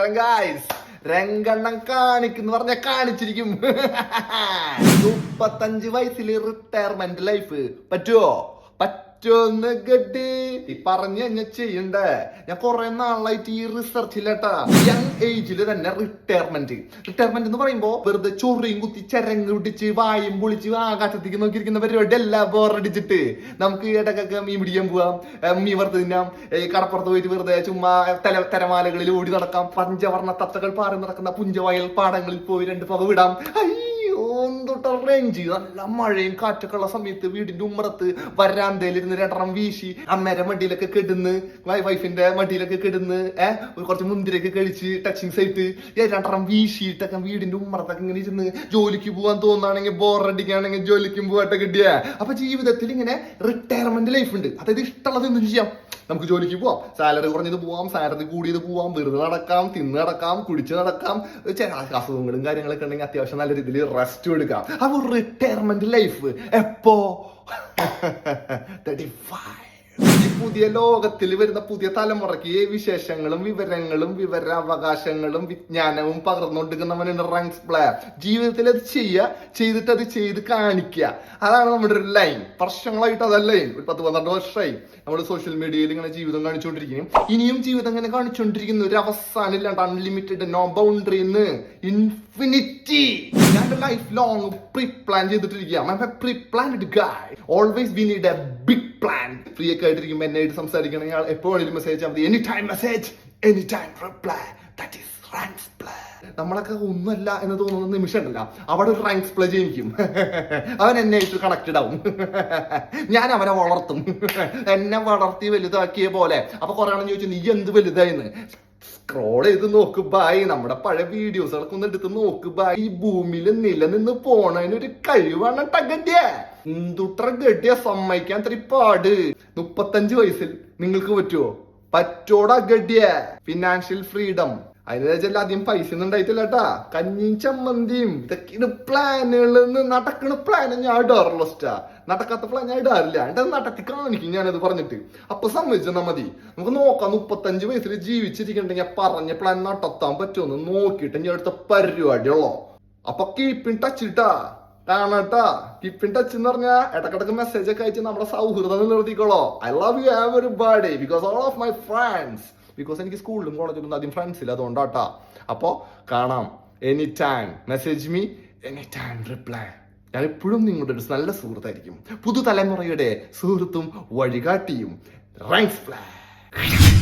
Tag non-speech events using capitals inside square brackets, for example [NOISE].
നമസ്കാരം ഗായ്സ് രംഗണ്ണം കാണിക്കുന്നു പറഞ്ഞ കാണിച്ചിരിക്കും. [LAUGHS] മുപ്പത്തഞ്ച് വയസ്സിൽ റിട്ടയർമെന്റ് ലൈഫ് പറ്റുമോ പറ്റുമെന്ന് ഗഡി. ഈ പറഞ്ഞ് ചെയ്യണ്ടേ? ഞാൻ കുറെ നാളായിട്ട് ഈ റിസർച്ചിലേട്ടാ യങ് ഏജിൽ തന്നെ റിട്ടയർമെന്റ് റിട്ടയർമെന്റ് എന്ന് പറയുമ്പോ വെറുതെ ചൊറിയും കുത്തി ചരങ്ങ് പിടിച്ച് വായും പൊളിച്ച് ആകാശത്തേക്ക് നോക്കിയിരിക്കുന്ന പരിപാടി എല്ലാം ബോറടിച്ചിട്ട് നമുക്ക് ഇടക്കൊക്കെ മീൻ പിടിക്കാൻ പോവാം. മീൻ വറുത്ത് തിന്നാം. കടപ്പുറത്ത് പോയിട്ട് വെറുതെ ചുമ്മാ തല തരമാലകളിൽ ഓടി നടക്കാം. പഞ്ചവർണ തത്തകൾ പാറി നടക്കുന്ന പുഞ്ചവയൽ പാടങ്ങളിൽ പോയി രണ്ട് പക വിടാം. അയ്യോ എന്തൊട്ട റേഞ്ച് നല്ല മഴയും കാറ്റൊക്കെ ഉള്ള സമയത്ത് വീടിന്റെ ഉമ്മറത്ത് വരാന്തയിൽ ഇരുന്ന് രണ്ടെണ്ണം വീശി അമ്മേരെ മടിയിലൊക്കെ കെടുന്ന് വൈഫിന്റെ മടിയിലൊക്കെ കെടുന്ന് ഏഹ് കുറച്ച് മുന്തിരിയൊക്കെ കഴിച്ച് ടച്ചിങ് സൈറ്റ് രണ്ടെണ്ണം വീശിയിട്ടൊക്കെ വീടിന്റെ ഉമ്മറത്തൊക്കെ ഇങ്ങനെ ഇരുന്ന് ജോലിക്ക് പോകാൻ തോന്നുകയാണെങ്കിൽ ബോറടിക്കുകയാണെങ്കിൽ ജോലിക്കും പോകട്ടെ കിട്ടിയ. അപ്പൊ ജീവിതത്തിൽ ഇങ്ങനെ റിട്ടയർമെന്റ് ലൈഫ് ഉണ്ട്. അതായത് ഇഷ്ടമുള്ളത് എന്തും ചെയ്യാം. നമുക്ക് ജോലിക്ക് പോവാം. സാലറി കുറഞ്ഞത് പോവാം. സാലറി കൂടിയത് പോവാം. വെറുതെ നടക്കാം. തിന്ന് നടക്കാം. കുടിച്ച് നടക്കാം. അസുഖങ്ങളും കാര്യങ്ങളൊക്കെ ഉണ്ടെങ്കിൽ അത്യാവശ്യം നല്ല രീതിയിൽ റെസ്റ്റ് എടുക്കാം. അപ്പൊ റിട്ടയർമെന്റ് ലൈഫ് എപ്പോ തേർട്ടി ഫൈവ് ഈ പുതിയ ലോകത്തിൽ വരുന്ന പുതിയ തലമുറയ്ക്ക് വിശേഷങ്ങളും വിവരങ്ങളും വിവരാവകാശങ്ങളും വിജ്ഞാനവും പകർന്നുകൊണ്ടിരിക്കുന്നവനാണ് റങ്സ് പ്ലെയർ ജീവിതത്തിൽ അത് ചെയ്യുക ചെയ്തിട്ട് അത് ചെയ്ത് കാണിക്കുക. അതാണ് നമ്മുടെ ഒരു ലൈൻ. വർഷങ്ങളായിട്ട് അതല്ല. ഒരു പത്ത് പന്ത്രണ്ട് വർഷമായി നമ്മൾ സോഷ്യൽ മീഡിയയിൽ ഇങ്ങനെ ജീവിതം കാണിച്ചുകൊണ്ടിരിക്കുകയും ഇനിയും ജീവിതം ഇങ്ങനെ കാണിച്ചുകൊണ്ടിരിക്കുന്ന ഒരു അവസാനം ഇല്ലാണ്ട് അൺലിമിറ്റഡ് നോ ബൗണ്ടറി എന്ന് ഇൻഫിനിറ്റി ഞാൻ life long pre plan ചെയ്തിട്ടിരിക്കുക always we need a plan free ഒക്കെ ആയിട്ടിരിക്കുമ്പോൾ എന്നെ ആയിട്ട് സംസാരിക്കണമെങ്കിൽ എപ്പോൾ വേണമെങ്കിലും മെസ്സേജ് മതി any time message any time reply that is ranks plan നമ്മളൊക്കെ ഒന്നുമല്ല എന്ന് തോന്നുന്ന നിമിഷം ഉണ്ടല്ല അവിടെ ഒരു റാങ്ക്സ് പ്ലേ ജയിക്കും അവൻ എന്നെ ആയിട്ട് കണക്റ്റഡ് ആവും. [LAUGHS] ഞാൻ അവനെ വളർത്തും. [LAUGHS] എന്നെ വളർത്തി വലുതാക്കിയ പോലെ. അപ്പൊ കുറെ ആണെന്ന് ചോദിച്ചു നീ എന്ത് വലുതായിന്ന്? സ്ക്രോൾ ചെയ്ത് നോക്ക് ബായ് നമ്മുടെ പഴയ വീഡിയോസുകളൊക്കെ ഒന്ന് എടുത്ത് നോക്ക് ബായ് ഈ ഭൂമിയിൽ നിലനിന്ന് പോണതിന് ഒരു കഴിവാണ് ടഗഡ്യ എന്തുത്ര ഗഡിയ സമ്മതിക്കാൻ അത്ര മുപ്പത്തഞ്ചു വയസ്സിൽ നിങ്ങൾക്ക് പറ്റുമോ പറ്റോടാ ഗഡിയ ഫിനാൻഷ്യൽ ഫ്രീഡം അതിന് അധികം പൈസ ഒന്നും ഉണ്ടായിട്ടില്ല കേട്ടാ കഞ്ഞിയും ചമ്മന്തിയും ഇതൊക്കെയാണ് പ്ലാനുകളിൽ നിന്ന് നടക്കണ പ്ലാൻ ഞാൻ ഇടാറുള്ളൂ സ്റ്റാ നടക്കാത്ത പ്ലാൻ ഞാൻ ഇടാറില്ല. എന്റെ നടത്തി കാണിക്കും ഞാനത് പറഞ്ഞിട്ട്. അപ്പൊ സമ്മതിച്ചെന്നാ മതി. നമുക്ക് നോക്കാം മുപ്പത്തഞ്ച് വയസ്സിൽ ജീവിച്ചിരിക്കണ്ടെങ്കിൽ പറഞ്ഞ പ്ലാൻ നടത്താൻ പറ്റുമെന്ന് നോക്കിയിട്ട് ഞാൻ അടുത്ത പരിപാടിയുള്ളോ അപ്പൊ കീപ്പിൻ ടച്ച് ഇട്ടാ കാണട്ടാ കിപ്പിൻ ടച്ച് എന്ന് ഇടക്കിടക്ക് മെസ്സേജ് ഒക്കെ അയച്ച് നമ്മുടെ സൗഹൃദം നിലനിർത്തിക്കോളോ. ഐ ലവ് യു ഹാവ് ഒരു birthday because all of my friends because എനിക്ക് സ്കൂളിലും കോളേജിലും ആദ്യം ഫ്രണ്ട്സ് ഇല്ല അതുകൊണ്ടാട്ടാ അപ്പോ കാണാം. Any time message me any time reply ഞാൻ എപ്പോഴും നിങ്ങളുടെ ഒരു നല്ല സുഹൃത്തായിരിക്കും. പുതുതലമുറയുടെ സുഹൃത്തും വഴികാട്ടിയും. Rice flag